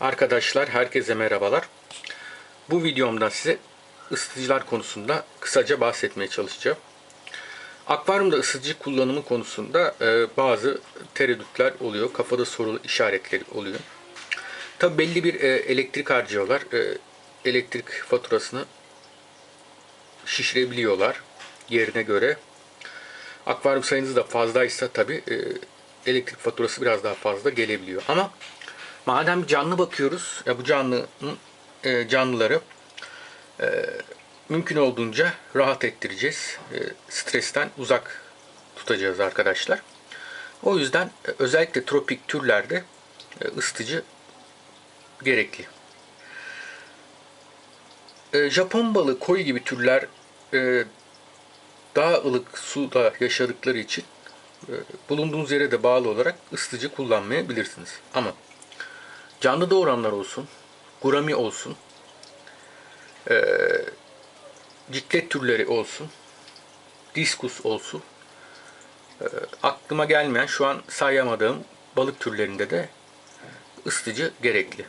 Arkadaşlar herkese merhabalar. Bu videomda size ısıtıcılar konusunda kısaca bahsetmeye çalışacağım. Akvaryumda ısıtıcı kullanımı konusunda e, bazı tereddütler oluyor. Kafada soru işaretleri oluyor. Tabi belli bir e, elektrik harcıyorlar. E, elektrik faturasını şişirebiliyorlar yerine göre. Akvaryum sayınız da fazlaysa tabi elektrik faturası biraz daha fazla gelebiliyor. Ama madem canlı bakıyoruz, ya bu canlının e, canlıları e, mümkün olduğunca rahat ettireceğiz. E, stresten uzak tutacağız arkadaşlar. O yüzden e, özellikle tropik türlerde e, ısıtıcı gerekli. E, Japon balığı, koyu gibi türler e, daha ılık suda yaşadıkları için e, bulunduğunuz yere de bağlı olarak ısıtıcı kullanmayabilirsiniz. Ama canlı doğuranlar olsun, gurami olsun, e, ciklet türleri olsun, diskus olsun, e, aklıma gelmeyen şu an sayamadığım balık türlerinde de ısıtıcı gerekli.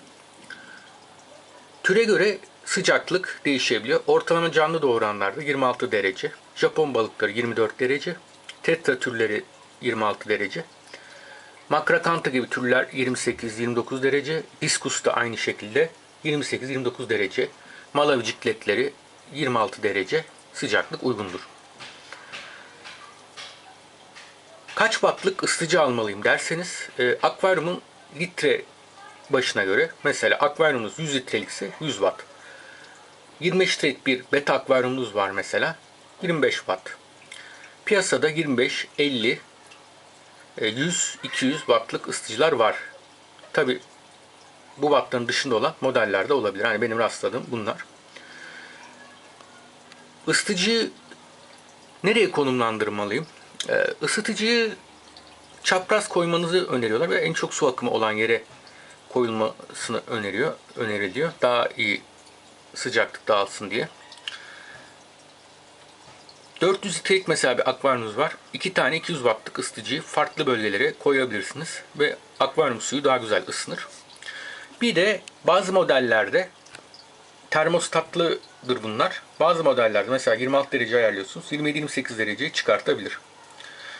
Türe göre sıcaklık değişebiliyor. Ortalama canlı doğuranlarda 26 derece, Japon balıkları 24 derece, tetra türleri 26 derece, makrakanta gibi türler 28-29 derece, diskus da aynı şekilde 28-29 derece, malavi cikletleri 26 derece sıcaklık uygundur. Kaç wattlık ısıtıcı almalıyım derseniz e, akvaryumun litre başına göre mesela akvaryumunuz 100 litrelikse 100 watt. 25 litrelik bir beta akvaryumunuz var mesela 25 watt. Piyasada 25, 50, 100, 200 wattlık ısıtıcılar var. Tabi bu wattların dışında olan modeller de olabilir. Yani benim rastladığım bunlar. Isıtıcıyı nereye konumlandırmalıyım? Ee, ısıtıcıyı çapraz koymanızı öneriyorlar ve en çok su akımı olan yere koyulmasını öneriyor, öneriliyor. Daha iyi sıcaklık dağılsın diye. 400 litrelik mesela bir akvaryumunuz var. 2 tane 200 wattlık ısıtıcıyı farklı bölgelere koyabilirsiniz ve akvaryum suyu daha güzel ısınır. Bir de bazı modellerde termostatlıdır bunlar. Bazı modellerde mesela 26 derece ayarlıyorsunuz. 27-28 dereceyi çıkartabilir.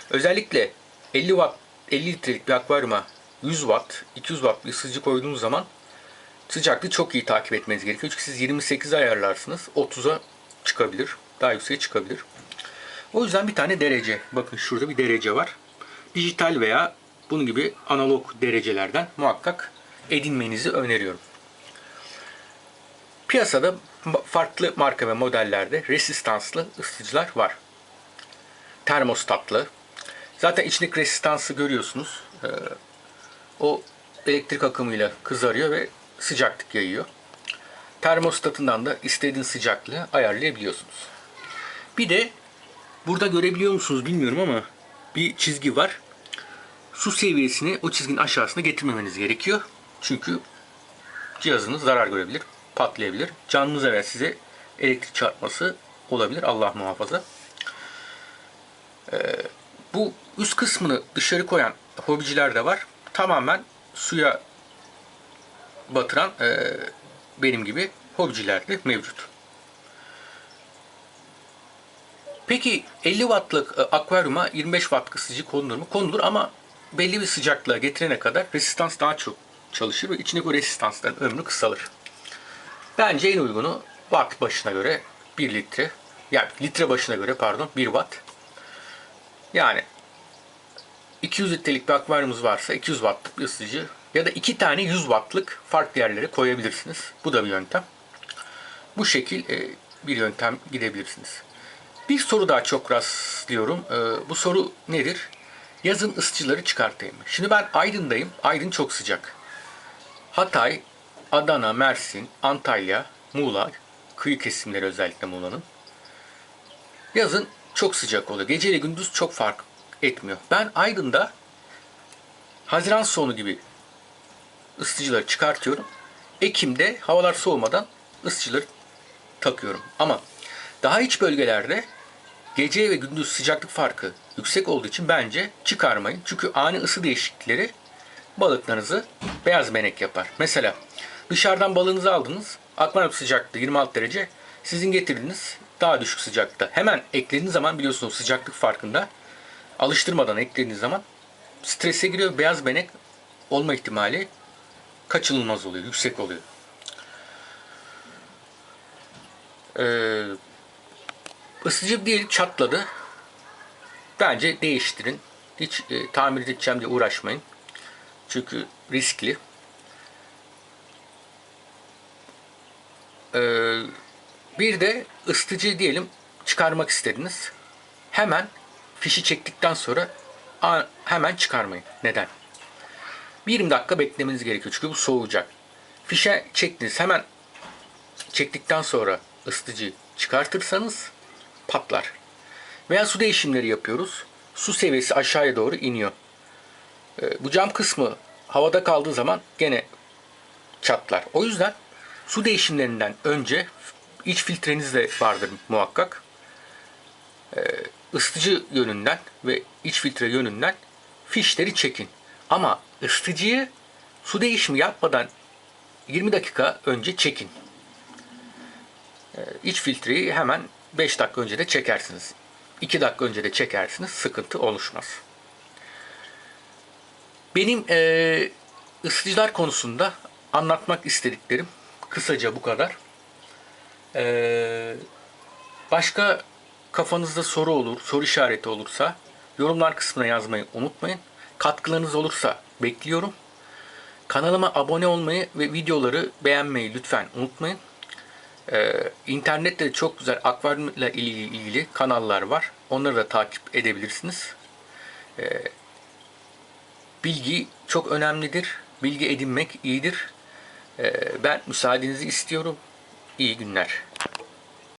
Özellikle 50 watt 50 litrelik bir akvaryuma 100 watt, 200 watt bir ısıtıcı koyduğunuz zaman sıcaklığı çok iyi takip etmeniz gerekiyor. Çünkü siz 28'e ayarlarsınız. 30'a çıkabilir. Daha yükseğe çıkabilir. O yüzden bir tane derece. Bakın şurada bir derece var. Dijital veya bunun gibi analog derecelerden muhakkak edinmenizi öneriyorum. Piyasada farklı marka ve modellerde resistanslı ısıtıcılar var. Termostatlı. Zaten içindeki resistansı görüyorsunuz. Ee, o elektrik akımıyla kızarıyor ve sıcaklık yayıyor. Termostatından da istediğiniz sıcaklığı ayarlayabiliyorsunuz. Bir de burada görebiliyor musunuz bilmiyorum ama bir çizgi var. Su seviyesini o çizginin aşağısına getirmemeniz gerekiyor. Çünkü cihazınız zarar görebilir, patlayabilir. Canınıza veya size elektrik çarpması olabilir. Allah muhafaza. Ee, bu üst kısmını dışarı koyan hobiciler de var. Tamamen suya batıran e, benim gibi hobiciler de mevcut. Peki 50 wattlık e, akvaryuma 25 watt ısıtıcı konulur mu? Konulur ama belli bir sıcaklığa getirene kadar resistans daha çok çalışır ve içindeki o resistansların ömrü kısalır. Bence en uygunu watt başına göre 1 litre, yani litre başına göre pardon 1 watt. Yani 200 litrelik bir akvaryumumuz varsa 200 wattlık bir ısıtıcı ya da iki tane 100 wattlık farklı yerlere koyabilirsiniz. Bu da bir yöntem. Bu şekil e, bir yöntem gidebilirsiniz. Bir soru daha çok rastlıyorum. E, bu soru nedir? Yazın ısıtıcıları çıkartayım? Şimdi ben Aydın'dayım. Aydın çok sıcak. Hatay, Adana, Mersin, Antalya, Muğla, kıyı kesimleri özellikle Muğla'nın. Yazın çok sıcak oluyor. Gece gündüz çok fark etmiyor. Ben Aydın'da Haziran sonu gibi ısıtıcıları çıkartıyorum. Ekim'de havalar soğumadan ısıtıcıları takıyorum. Ama daha iç bölgelerde gece ve gündüz sıcaklık farkı yüksek olduğu için bence çıkarmayın. Çünkü ani ısı değişiklikleri balıklarınızı beyaz benek yapar. Mesela dışarıdan balığınızı aldınız. Akvaryum sıcaklığı 26 derece. Sizin getirdiğiniz daha düşük sıcaklıkta. Hemen eklediğiniz zaman biliyorsunuz sıcaklık farkında. Alıştırmadan eklediğiniz zaman strese giriyor. Beyaz benek olma ihtimali kaçınılmaz oluyor. Yüksek oluyor. Ee, ısıtıcı değil çatladı. Bence değiştirin. Hiç e, tamir edeceğim diye uğraşmayın. Çünkü riskli. Ee, bir de ısıtıcı diyelim çıkarmak istediniz. Hemen fişi çektikten sonra hemen çıkarmayın. Neden? 20 dakika beklemeniz gerekiyor çünkü bu soğuyacak. Fişe çektiniz hemen çektikten sonra ısıtıcı çıkartırsanız patlar. Veya su değişimleri yapıyoruz. Su seviyesi aşağıya doğru iniyor. Ee, bu cam kısmı havada kaldığı zaman gene çatlar. O yüzden su değişimlerinden önce iç filtreniz de vardır muhakkak. Ee, ısıtıcı yönünden ve iç filtre yönünden fişleri çekin. Ama ısıtıcıyı su değişimi yapmadan 20 dakika önce çekin. Ee, iç filtreyi hemen 5 dakika önce de çekersiniz. 2 dakika önce de çekersiniz. Sıkıntı oluşmaz. Benim eee ısıtıcılar konusunda anlatmak istediklerim kısaca bu kadar. Eee, başka kafanızda soru olur, soru işareti olursa yorumlar kısmına yazmayı unutmayın. Katkılarınız olursa bekliyorum. Kanalıma abone olmayı ve videoları beğenmeyi lütfen unutmayın. Ee, internette de çok güzel akvaryumla ilgili, kanallar var. Onları da takip edebilirsiniz. Ee, bilgi çok önemlidir. Bilgi edinmek iyidir. Ee, ben müsaadenizi istiyorum. İyi günler.